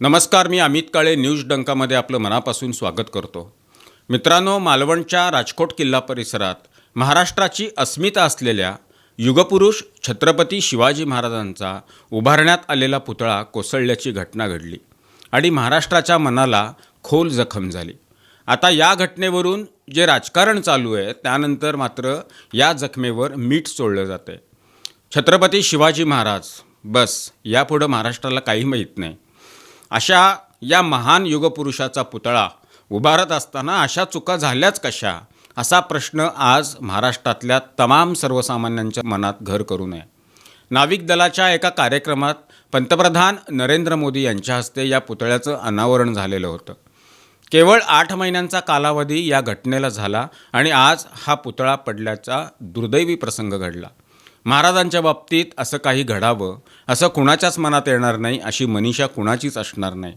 नमस्कार मी अमित काळे न्यूज डंकामध्ये आपलं मनापासून स्वागत करतो. मित्रांनो मालवणच्या राजकोट किल्ला परिसरात महाराष्ट्राची अस्मिता असलेल्या युगपुरुष छत्रपती शिवाजी महाराजांचा उभारण्यात आलेला पुतळा कोसळल्याची घटना घडली आणि महाराष्ट्राच्या मनाला खोल जखम झाली. आता या घटनेवरून जे राजकारण चालू आहे त्यानंतर मात्र या जखमेवर मीठ सोडलं जातं आहे छत्रपती शिवाजी महाराज बस यापुढं महाराष्ट्राला काही माहीत नाही. अशा या महान युगपुरुषाचा पुतळा उभारत असताना अशा चुका झाल्याच कशा? असा प्रश्न आज महाराष्ट्रातल्या तमाम सर्वसामान्यांच्या मनात घर करू नये. नाविक दलाच्या एका कार्यक्रमात पंतप्रधान नरेंद्र मोदी यांच्या हस्ते या पुतळ्याचं अनावरण झालेलं होतं. केवळ आठ महिन्यांचा कालावधी या घटनेला झाला आणि आज हा पुतळा पडल्याचा दुर्दैवी प्रसंग घडला. महाराजांच्या बाबतीत असं काही घडावं असं कुणाच्याच मनात येणार नाही अशी मनीषा कुणाचीच असणार नाही.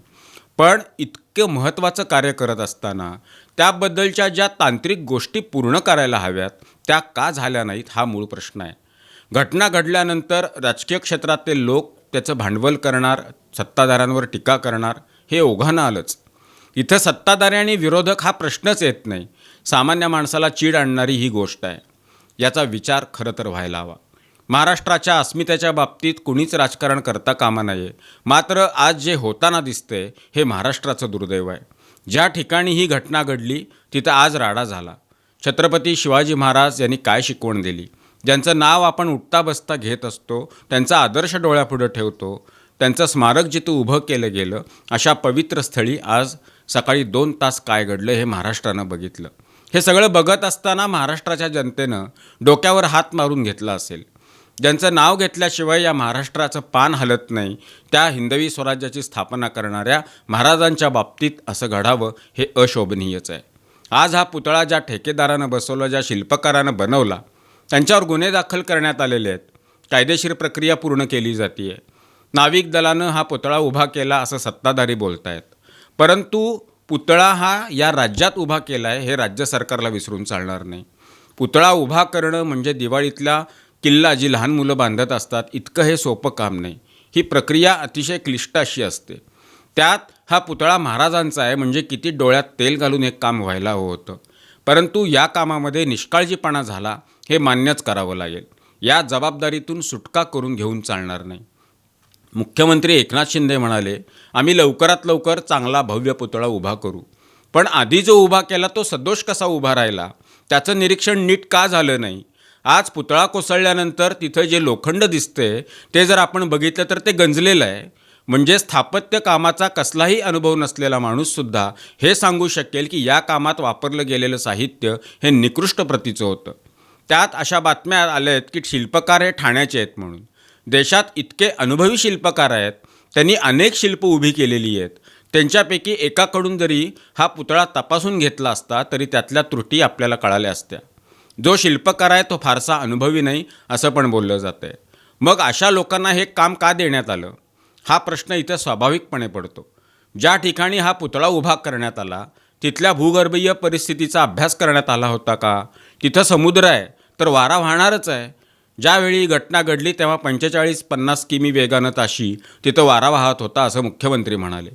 पण इतकं महत्त्वाचं कार्य करत असताना त्याबद्दलच्या ज्या तांत्रिक गोष्टी पूर्ण करायला हव्यात त्या का झाल्या नाहीत हा मूळ प्रश्न आहे. घटना घडल्यानंतर राजकीय क्षेत्रातले लोक त्याचं भांडवल करणार सत्ताधाऱ्यांवर टीका करणार हे ओघानं आलंच. इथं सत्ताधारी आणि विरोधक हा प्रश्नच येत नाही. सामान्य माणसाला चीड आणणारी ही गोष्ट आहे. याचा विचार खरं तर व्हायला हवा. महाराष्ट्राच्या अस्मितेच्या बाबतीत कुणीच राजकारण करता कामा नये. मात्र आज जे होताना दिसते हे महाराष्ट्राचं दुर्दैव आहे. ज्या ठिकाणी ही घटना घडली तिथं आज राडा झाला. छत्रपती शिवाजी महाराज यांनी काय शिकवण दिली? ज्यांचं नाव आपण उठता बसता घेत असतो त्यांचा आदर्श डोळ्यापुढं ठेवतो त्यांचं स्मारक जिथं उभं केलं गेलं अशा पवित्र स्थळी आज सकाळी दोन तास काय घडलं हे महाराष्ट्रानं बघितलं. हे सगळं बघत असताना महाराष्ट्राच्या जनतेनं डोक्यावर हात मारून घेतला असेल. ज्यांचं नाव घेतल्याशिवाय या महाराष्ट्राचं पान हलत नाही त्या हिंदवी स्वराज्याची स्थापना करणाऱ्या महाराजांच्या बाबतीत असं घडावं हे अशोभनीयच आहे. आज हा पुतळा ज्या ठेकेदारानं बसवला ज्या शिल्पकारानं बनवला त्यांच्यावर गुन्हे दाखल करण्यात आलेले आहेत. कायदेशीर प्रक्रिया पूर्ण केली जाते आहे नाविक दलानं हा पुतळा उभा केला असं सत्ताधारी बोलत आहेत परंतु पुतळा हा या राज्यात उभा केला आहे हे राज्य सरकारला विसरून चालणार नाही. पुतळा उभा करणं म्हणजे दिवाळीतला किल्ला जी लहान मुलं बांधत असतात इतकं हे सोपं काम नाही. ही प्रक्रिया अतिशय क्लिष्ट अशी असते. त्यात हा पुतळा महाराजांचा आहे म्हणजे किती डोळ्यात तेल घालून एक काम व्हायला हवं होतं. परंतु या कामामध्ये निष्काळजीपणा झाला हे मान्यच करावं लागेल. या जबाबदारीतून सुटका करून घेऊन चालणार नाही. मुख्यमंत्री एकनाथ शिंदे म्हणाले आम्ही लवकरात लवकर चांगला भव्य पुतळा उभा करू. पण आधी जो उभा केला तो सदोष कसा उभा राहिला? त्याचं निरीक्षण नीट का झालं नाही? आज पुतळा कोसळल्यानंतर तिथं जे लोखंड दिसते ते जर आपण बघितलं तर ते गंजलेलं आहे. म्हणजे स्थापत्य कामाचा कसलाही अनुभव नसलेला माणूससुद्धा हे सांगू शकेल की या कामात वापरलं गेलेलं साहित्य हे निकृष्ट प्रतीचं होतं. त्यात अशा बातम्या आल्या आहेत की शिल्पकार हे ठाण्याचे आहेत म्हणून. देशात इतके अनुभवी शिल्पकार आहेत त्यांनी अनेक शिल्प उभी केलेली आहेत. त्यांच्यापैकी एकाकडून जरी हा पुतळा तपासून घेतला असता तरी त्यातल्या त्रुटी आपल्याला कळाल्या असत्या. जो शिल्पकार आहे तो फारसा अनुभवी नाही असं पण बोललं जातं आहे मग अशा लोकांना हे काम का देण्यात आलं? हा प्रश्न इथं स्वाभाविकपणे पडतो. ज्या ठिकाणी हा पुतळा उभा करण्यात आला तिथल्या भूगर्भीय परिस्थितीचा अभ्यास करण्यात आला होता का? तिथं समुद्र आहे तर वारा वाहणारच आहे. ज्यावेळी घटना घडली तेव्हा पंचेचाळीस पन्नास किमी वेगानं ताशी तिथं वारा वाहत होता असं मुख्यमंत्री म्हणाले.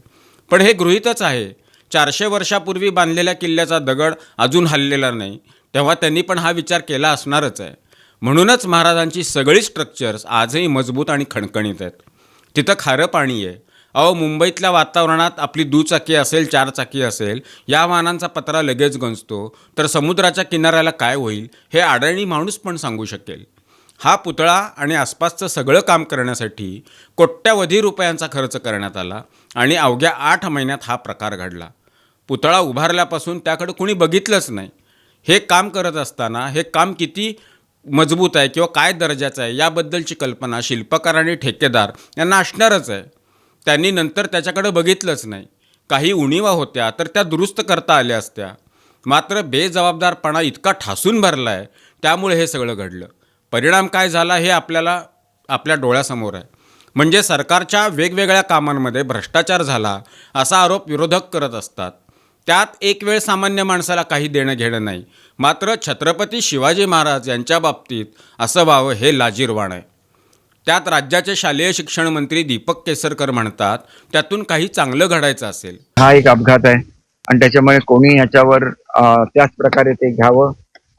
पण हे गृहीतच आहे चारशे वर्षापूर्वी बांधलेल्या किल्ल्याचा दगड अजून हललेला नाही. तेव्हा त्यांनी पण हा विचार केला असणारच आहे. म्हणूनच महाराजांची सगळी स्ट्रक्चर्स आजही मजबूत आणि खणखणीत आहेत. तिथं खारं पाणी आहे. अहो मुंबईतल्या वातावरणात आपली दुचाकी असेल चारचाकी असेल या वाहनांचा पत्रा लगेच गंजतो तर समुद्राच्या किनाऱ्याला काय होईल हे आडळणी माणूस पण सांगू शकेल. हा पुतळा आणि आसपासचं सगळं काम करण्यासाठी कोट्यावधी रुपयांचा खर्च करण्यात आला आणि अवघ्या आठ महिन्यात हा प्रकार घडला. पुतळा उभारल्यापासून त्याकडे कुणी बघितलंच नाही. हे काम करत असताना हे काम किती मजबूत आहे किंवा काय दर्जाचं आहे याबद्दलची कल्पना शिल्पकार आणि ठेकेदार यांना असणारच आहे. त्यांनी नंतर त्याच्याकडे बघितलंच नाही. काही उणीवा होत्या तर त्या दुरुस्त करता आल्या असत्या. मात्र बेजबाबदारपणा इतका ठासून भरला आहे त्यामुळे हे सगळं घडलं. परिणाम काय झाला हे आपल्याला आपल्या डोळ्यासमोर आहे. म्हणजे सरकारच्या वेगवेगळ्या कामांमध्ये भ्रष्टाचार झाला असा आरोप विरोधक करत असतात. त्यात एक वेळ सामान्य माणसाला काही देणं घेणं नाही. मात्र छत्रपती शिवाजी महाराज यांच्या बाबतीत असं व्हावं हे लाजीरवाण आहे. त्यात राज्याचे शालेय शिक्षण मंत्री दीपक केसरकर म्हणतात त्यातून काही चांगलं घडायचं असेल. हा एक अपघात आहे. आणि त्याच्यामुळे कोणी याच्यावर त्याच प्रकारे ते घ्यावं.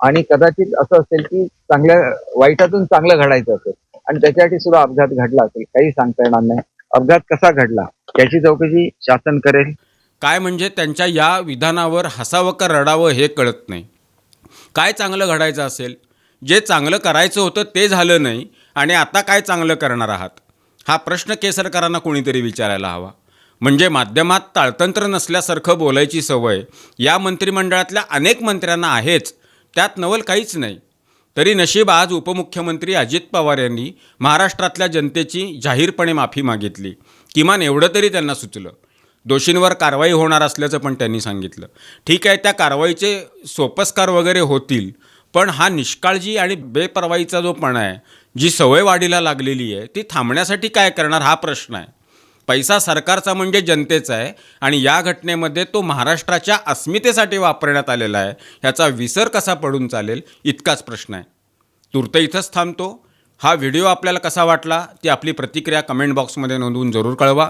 आणि कदाचित असं असेल की चांगल्या वाईटातून चांगलं घडायचं असेल. आणि त्याच्यासाठी सुद्धा अपघात घडला असेल. काही सांगता येणार नाही. अपघात कसा घडला? याची चौकशी शासन करेल. काय म्हणजे त्यांच्या या विधानावर हसावं का रडावं हे कळत नाही. काय चांगलं घडायचं असेल? जे चांगलं करायचं होतं ते झालं नाही आणि आता काय चांगलं करणार आहात? हा प्रश्न केसरकरांना कोणीतरी विचारायला हवा. म्हणजे माध्यमात ताळतंत्र नसल्यासारखं बोलायची सवय या मंत्रिमंडळातल्या अनेक मंत्र्यांना आहेच त्यात नवल काहीच नाही. तरी नशीब आज उपमुख्यमंत्री अजित पवार यांनी महाराष्ट्रातल्या जनतेची जाहीरपणे माफी मागितली. किमान एवढं तरी त्यांना सुचलं. दोषींवर कारवाई होणार असल्याचं पण त्यांनी सांगितलं. ठीक आहे त्या कारवाईचे सोपस्कार वगैरे होतील पण हा निष्काळजी आणि बेपरवाईचा जो पण आहे जी सवय वाढीला लागलेली आहे ती थांबण्यासाठी काय करणार हा प्रश्न आहे. पैसा सरकारचा म्हणजे जनतेचा आहे आणि या घटनेमध्ये तो महाराष्ट्राच्या अस्मितेसाठी वापरण्यात आलेला आहे. ह्याचा विसर कसा पडून चालेल इतकाच प्रश्न आहे. तुर्त इथंच थांबतो. हा व्हिडिओ आपल्याला कसा वाटला ती आपली प्रतिक्रिया कमेंट बॉक्समध्ये नोंदवून जरूर कळवा.